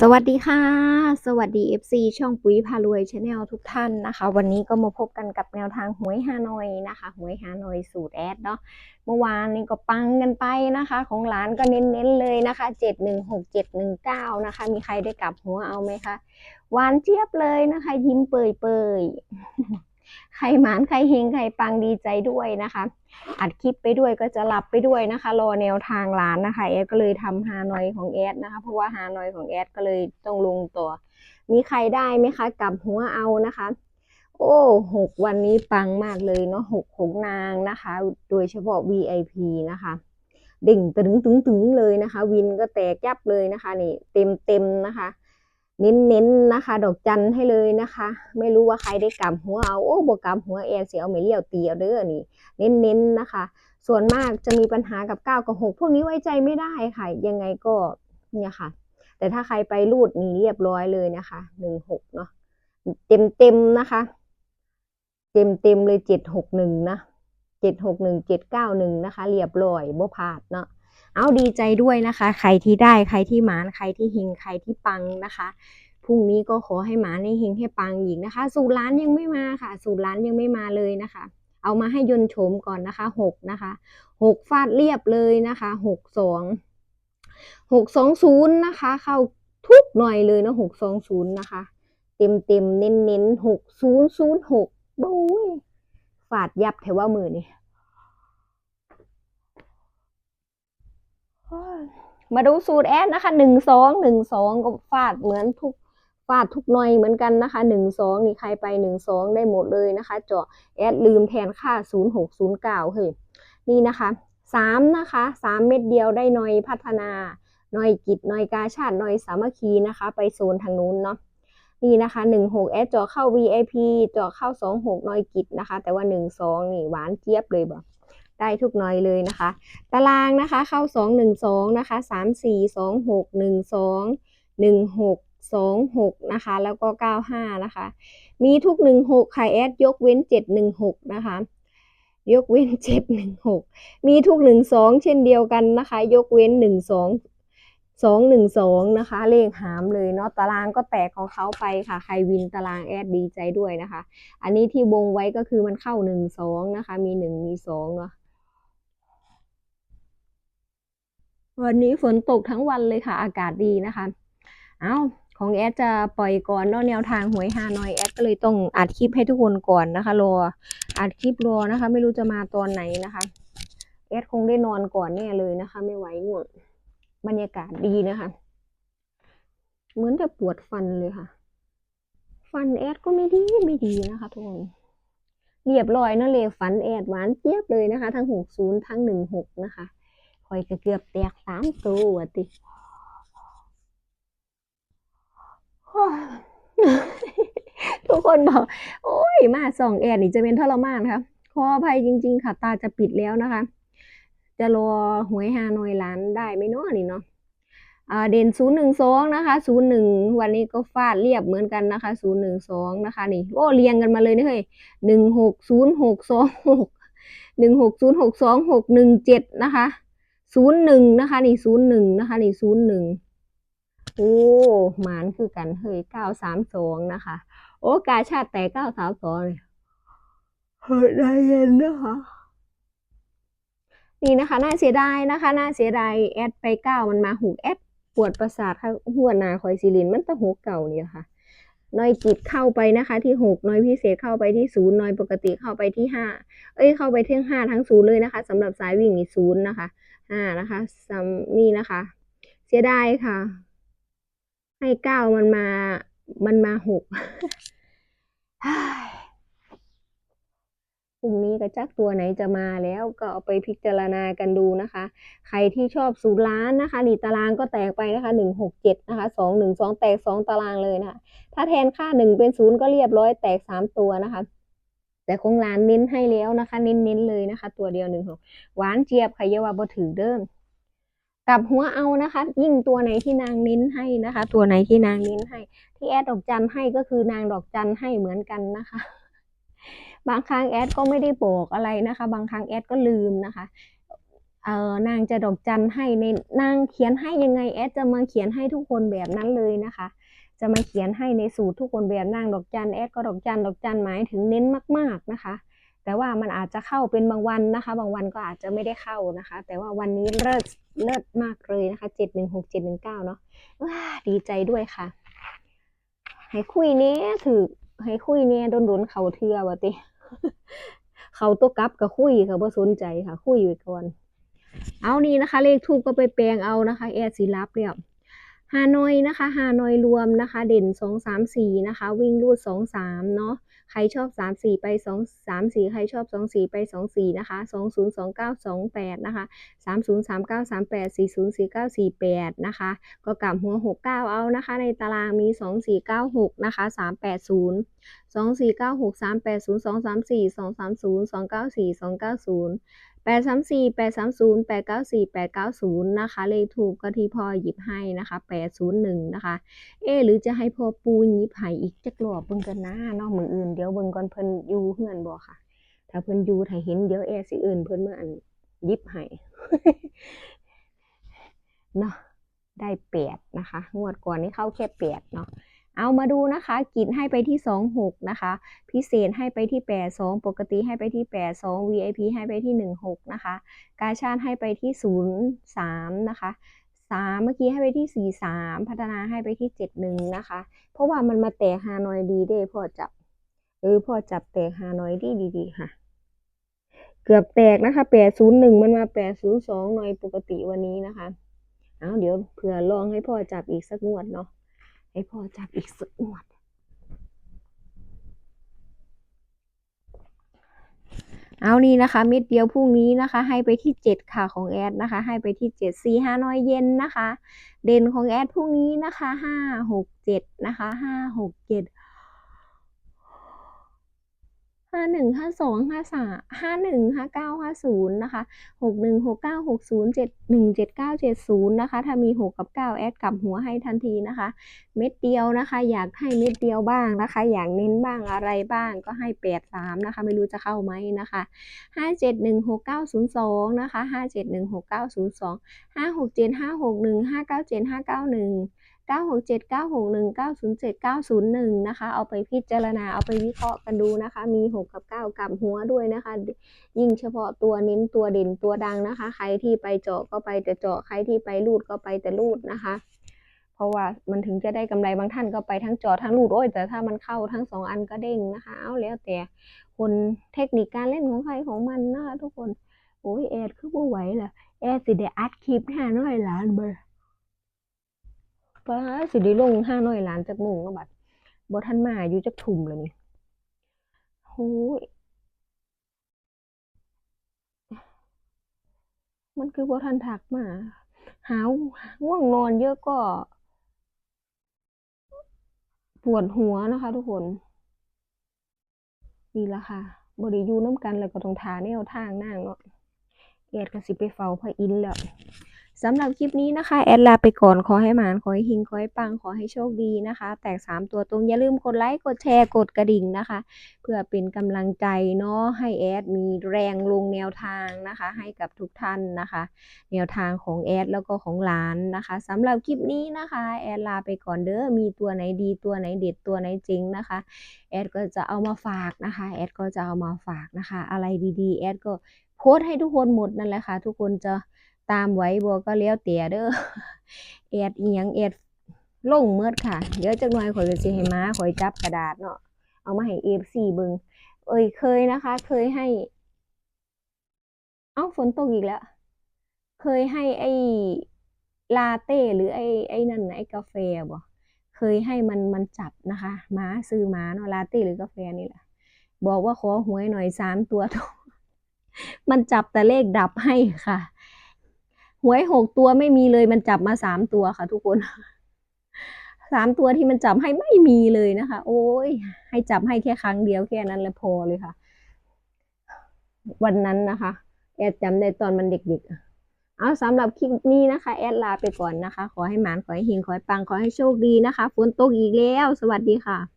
สวัสดีค่ะ สวัสดี FC ช่องปุ๋ยพารวยชาแนลทุกท่านนะคะ วันนี้ก็มาพบกันกับแนวทางหวยฮานอยนะคะหวยฮานอยสูตรแอดเนาะเมื่อวานนี้ก็ปังกันไปนะคะ ของหลานก็เน้นๆเลยนะคะ 716 719 นะคะ มีใครได้กลับหัวเอาไหมคะหวานเจี๊ยบเลยนะคะ ยิ้มเปยๆ ใครหมานใครเฮงใครปังดีใจด้วยนะคะ อัดคลิปไปด้วยก็จะหลับไปด้วยนะคะ รอแนวทางร้านนะคะ แอดก็เลยทำฮานอยของแอดนะคะ เพราะว่าฮานอยของแอดก็เลยต้องลงตัว มีใครได้ไหมคะกลับหัวเอานะคะ โอ้หกวันนี้ปังมากเลยเนาะหกของนางนะคะ โดยเฉพาะ VIP นะคะดิ่งตึงตึงตึงเลยนะคะ วินก็แตกยับเลยนะคะ นี่เต็มเต็มนะคะ เน้นๆนะคะ ดอกจันให้เลยนะคะ ไม่รู้ว่าใครได้กำหัวเอาโอ้บกำหัวแอนเสียเอาไม่เลี้ยวตีเอาเด้อนี่เน้นๆนะคะ ส่วนมากจะมีปัญหากับ9กับ6พวกนี้ไว้ใจไม่ได้ค่ะ ยังไงก็เนี่ยค่ะ แต่ถ้าใครไปรูดนี่เรียบร้อยเลยนะคะ16เนาะเต็มเต็มๆนะคะ เต็มเต็มๆเลย761นะ761 791นะคะ เรียบร้อยบ่พลาดเนาะ เอาดีใจด้วยนะคะ ใครที่ได้ใครที่หมานใครที่เฮงใครที่ปังนะคะพรุ่งนี้ก็ขอให้หมานให้เฮงให้ปังอีกนะคะ สูตรร้านยังไม่มาค่ะ สูตรร้านยังไม่มาเลยนะคะ เอามาให้ยนโฉมก่อนนะคะหกนะคะหกฟาดเรียบเลยนะคะหกสองหกสองศูนย์นะคะ เข้าทุกหน่อยเลยนะหกสองศูนย์นะคะ เต็มเต็มเน้นเน้นหกศูนย์ศูนย์หกโอ้ยฟาดยับแถวว่ามือนี่ มาดูสูตรแอดนะคะหนึ่งสองหนึ่งสองก็ฟาดเหมือนทุกฟาดทุกหน่อยเหมือนกันนะคะหนึ่งสองนี่ใครไปหนึ่งสองได้หมดเลยนะคะเจาะแอดลืมแทนค่าศูนย์หกศูนย์เก้าเฮ้ยนี่นะคะสามนะคะสามเม็ดเดียวได้หน่อยพัฒนาหน่อยกิจหน่อยกาชาติหน่อยสามัคคีนะคะ ไปโซนทางนู้นเนาะนี่นะคะหนึ่งหกแอดจาะเข้า VIP จาะเข้าสองหกหน่อยกิจนะคะ แต่ว่าหนึ่งสองนี่หวานเจี๊ยบเลยบอก ได้ทุกหน่อยเลยนะคะ ตารางนะคะเข้าสองหนึ่งสองนะคะสามสี่สองหกหนึ่งสองหนึ่งหกสองหกนะคะแล้วก็เก้าห้านะคะ มีทุกหนึ่งหกค่ะแอดยกเว้นเจ็ดหนึ่งหกนะคะ ยกเว้นเจ็ดหนึ่งหกมีทุกหนึ่งสองเช่นเดียวกันนะคะ ยกเว้นหนึ่งสองสองหนึ่งสองนะคะ เลขหามเลยเนาะตารางก็แตกของเขาไปค่ะ ใครวินตารางแอดดีใจด้วยนะคะ อันนี้ที่วงไว้ก็คือมันเข้าหนึ่งสองนะคะ มีหนึ่งมีสองเนาะ วันนี้ฝนตกทั้งวันเลยค่ะ อากาศดีนะคะ เอาของแอดจะปล่อยก่อนเนาะแนวทางหวยฮานอยแอดก็เลยต้องอัดคลิปให้ทุกคนก่อนนะคะ รอ อัดคลิปรอนะคะ ไม่รู้จะมาตอนไหนนะคะ แอดคงได้นอนก่อนแน่เลยนะคะ ไม่ไหวง่วง บรรยากาศดีนะคะ เหมือนจะปวดฟันเลยค่ะ ฟันแอดก็ไม่ดีไม่ดีนะคะทุกคนเรียบร้อยนะเลยฟันแอดหวานเจี๊ยบเลยนะคะ ทั้งหกศูนย์ทั้งหนึ่งหกนะคะ อยก็เกือบแตกสามตัวติทุกคนบอก โอ้ย มาส่องแอดนี่จะเป็นทรมานครับขออภัยจริง ๆ ค่ะ ตาจะปิดแล้วนะคะ จะรอหวยฮานอยล้านได้ไหมเนาะนี่เนาะอ่าเด่นศูนย์หนึ่งสองนะคะศูนย์หนึ่งวันนี้ก็ฟาดเรียบเหมือนกันนะคะศูนย์หนึ่งสองนะคะนี่โอ้เรียงกันมาเลยนะเฮ้ยหนึ่งหกศูนย์หกสองหกหนึ่งหกศูนย์หกสองหกหนึ่งเจ็ดนะคะ ศูนย์หนึ่งนะคะนี่ศูนย์หนึ่งนะคะนี่ศูนย์หนึ่งโอ้หมานคือกันเฮ้ยเก้าสามสองนะคะ โอ้กาชาติแต่เก้าสามสองเลยเฮ้ยได้เย็นนะคะนี่นะคะน่าเสียดายนะคะน่าเสียดายแอดไปเก้ามันมาหูแอดปวดประสาทค่ะหัวนาคอยซิลินมันตะหูเก่านี่ค่ะน้อยจิตเข้าไปนะคะที่หกน้อยพิเศษเข้าไปที่ศูนย์น้อยปกติเข้าไปที่ห้าเอ้ยเข้าไปที่ห้าทั้งศูนย์เลยนะคะสำหรับสายวิ่งนี่ศูนย์นะคะ ห้านะคะซัมนี่นะคะ เสียดายค่ะ ให้เก้ามันมา มันมาหกพรุ่งนี้ก็จักตัวไหนจะมาแล้วก็เอาไปพิจารณากันดูนะคะ ใครที่ชอบสูตรล้านนะคะนี่ตารางก็แตกไปนะคะหนึ่งหกเจ็ดนะคะสองหนึ่งสองแตกสองตารางเลยนะคะ ถ้าแทนค่าหนึ่งเป็นศูนย์ก็เรียบร้อยแตกสามตัวนะคะ แต่คงร้านเน้นให้แล้วนะคะ เน้นๆเลยนะคะ ตัวเดียวหนึ่งหกหวานเจี๊ยบใครเยาว่าบ่ถือเดิมกับหัวเอานะคะ ยิ่งตัวไหนที่นางเน้นให้นะคะ ตัวไหนที่นางเน้นให้ ที่แอดดอกจันให้ก็คือนางดอกจันให้เหมือนกันนะคะ บางครั้งแอดก็ไม่ได้บอกอะไรนะคะ บางครั้งแอดก็ลืมนะคะเออนางจะดอกจันให้ในนางเขียนให้ยังไงแอดจะมาเขียนให้ทุกคนแบบนั้นเลยนะคะ จะมาเขียนให้ในสูตรทุกคนแบบนางดอกจันแอดก็ดอกจันดอกจันหมายถึงเน้นมาก ๆนะคะ แต่ว่ามันอาจจะเข้าเป็นบางวันนะคะ บางวันก็อาจจะไม่ได้เข้านะคะ แต่ว่าวันนี้เลิศเลิศมากเลยนะคะเจ็ดหนึ่งหกเจ็ดหนึ่งเก้าเนาะว้าดีใจด้วยค่ะ ให้คุยเนี้ยถือให้คุยเนี้ยโดนโดนเขาเทือวะติเขาตัวกับก็คุยค่ะบ่สนใจค่ะ คุยไว้ก่อน เอานี่นะคะ เลขทูปก็ไปแปลงเอานะคะ แอดสิรับแล้ว ฮานอยนะคะฮานอยรวมนะคะ เด่นสองสามสี่นะคะ วิ่งรูดสองสามเนาะใครชอบสามสี่ไปสองสามสี่ใครชอบสองสี่ไปสองสี่นะคะสองศูนย์สองเก้าสองแปดนะคะสามศูนย์สามเก้าสามแปดสี่ศูนย์สี่เก้าสี่แปดนะคะ ก็กลับหัวหกเก้าเอานะคะ ในตารางมีสองสี่เก้าหกนะคะสามแปดศูนย์สองสี่เก้าหกสามแปดศูนย์สองสามสี่สองสามศูนย์สองเก้าสี่สองเก้าศูนย์แปดสามสี่แปดสามศูนย์แปดเก้าสี่แปดเก้าศูนย์นะคะ เลขถูกก็ที่พ่อหยิบให้นะคะแปดศูนย์หนึ่งนะคะ เอ หรือจะให้พ่อปูหยิบให้อีกจักรอบเบิ่งกันนะเนาะมืออื่นเดี๋ยวเบิ่งก่อนเพิ่นอยู่เฮือนบ่ค่ะ ถ้าเพิ่นอยู่ถ้าเห็นเดี๋ยวเอสิอื่นเพิ่นเมื่ออันหยิบให้เนาะได้แปดนะคะ งวดก่อนนี้เข้าแค่แปดเนาะ เอามาดูนะคะกินให้ไปที่สองหกนะคะ พิเศษให้ไปที่แปดสองปกติให้ไปที่แปดสอง VIP ให้ไปที่หนึ่งหกนะคะ กาชาติให้ไปที่ศูนะคะสามเมื่อกี้ให้ไปที่สี่สามพัฒนาให้ไปที่เจ็ดหนึ่งนะคะ เพราะว่ามันมาแตกฮานอยดีเด้พ่อจับเออพ่อจับแตกฮานอยดีดีๆค่ะ เกือบแตกนะคะแปดศูนย์หนึ่งมันมาแปดศูนย์สองหน่อยปกติวันนี้นะคะ เอาเดี๋ยวเผื่อลองให้พ่อจับอีกสักงวดเนาะ ให้พ่อจับอีกสักงวดเอานี่นะคะ เม็ดเดียวพรุ่งนี้นะคะ ให้ไปที่เจ็ดค่ะของแอดนะคะ ให้ไปที่เจ็ดสี่ห้าน้อยเย็นนะคะ เด่นของแอดพรุ่งนี้นะคะห้าหกเจ็ดนะคะห้าหกเจ็ด ห้าหนึ่งห้าสองห้าสามห้าหนึ่งห้าเก้าห้าศูนย์นะคะหกหนึ่งหกเก้าหกศูนย์เจ็ดหนึ่งเจ็ดเก้าเจ็ดศูนย์นะคะ ถ้ามีหกกับเก้าแอดกับหัวให้ทันทีนะคะ เม็ดเดียวนะคะ อยากให้เม็ดเดียวบ้างนะคะ อยากเน้นบ้างอะไรบ้างก็ให้แปดสามนะคะ ไม่รู้จะเข้าไหมนะคะห้าเจ็ดหนึ่งหกเก้าศูนย์สองนะคะห้าเจ็ดหนึ่งหกเก้าศูนย์สองห้าหกเจ็ดห้าหกหนึ่งห้าเก้าเจ็ดห้าเก้าหนึ่ง เก้าหกเจ็ดเก้าหกหนึ่งเก้าศูนย์เจ็ดเก้าศูนย์หนึ่งนะคะ เอาไปพิจารณา เอาไปวิเคราะห์กันดูนะคะ มีหกกับเก้ากับหัวด้วยนะคะ ยิ่งเฉพาะตัวเน้นตัวเด่นตัวดังนะคะ ใครที่ไปเจาะก็ไปแต่เจาะ ใครที่ไปรูดก็ไปแต่รูดนะคะ เพราะว่ามันถึงจะได้กำไรบางท่านก็ไปทั้งจอทั้งรูดโอ้ยแต่ถ้ามันเข้าทั้งสองอันก็เด้งนะคะ เอาแล้วแต่คนเทคนิคการเล่นของใครของมันนะคะทุกคน โอ้ยแอดคือบ่ไหวล่ะแอดสิได้อัดคลิปห้าน้อยล้านเบอร์ ป้าสิได้ลงห้าน้อยล้านจากมุงแล้วบัดบ่ทันมาอยู่จักทุ่มแล้วนี่โอ้ยมันคือบ่ทันทักมา หาวง่วงนอนเยอะก็ ปวดหัวนะคะ ทุกคนนี่ละค่ะบริยูน้ำกันแล้วก็ต้องทาแนวทางนั่งเนาะแอดก็สิไปเฝ้าพระอินทร์แล้ว สำหรับคลิปนี้นะคะ แอดลาไปก่อนขอให้หมานขอให้หิงขอให้ปังขอให้โชคดีนะคะ แตกสามตัวตรงอย่าลืมกดไลค์กดแชร์กดกระดิ่งนะคะ เพื่อเป็นกำลังใจเนาะให้แอดมีแรงลงแนวทางนะคะ ให้กับทุกท่านนะคะ แนวทางของแอดแล้วก็ของหลานนะคะสำหรับคลิปนี้นะคะ แอดลาไปก่อนเด้อมีตัวไหนดีตัวไหนเด็ดตัวไหนจริงนะคะ แอดก็จะเอามาฝากนะคะแอดก็จะเอามาฝากนะคะ อะไรดีๆ แอดก็โพสให้ทุกคนหมดนั่นแหละค่ะ ทุกคนจะ ตามไว้บ่ก็แล้วแต่เด้อแอดอียังแอดลงเมิดค่ะ เดี๋ยวจักหน่อยข่อยก็สิให้ม้าข่อยจับกระดาษเนาะเอามาให้ FC เบิงเอ้ยเคยนะคะ เคยให้ เอ้าฝนตกอีกแล้ว เคยให้ไอ้ลาเต้หรือไอ้ไอ้นั่นไอ้กาแฟบ่เคยให้มันมันจับนะคะม้าซื้อม้าเนาะลาเต้หรือกาแฟนี่แหละบอกว่าขอหวยหน่อยสามตัวตมันจับแต่เลขดับให้ค่ะ หวยหกตัวไม่มีเลยมันจับมาสามตัวค่ะ ทุกคนสามตัวที่มันจับให้ไม่มีเลยนะคะ โอ้ย ให้จับให้แค่ครั้งเดียวแค่นั้นแหละพอเลยค่ะ วันนั้นนะคะ แอดจำได้ตอนมันเด็กๆ เอาสำหรับคลิปนี้นะคะ แอดลาไปก่อนนะคะ ขอให้หมานขอให้หิงขอให้ปังขอให้โชคดีนะคะฝนตกอีกแล้ว สวัสดีค่ะ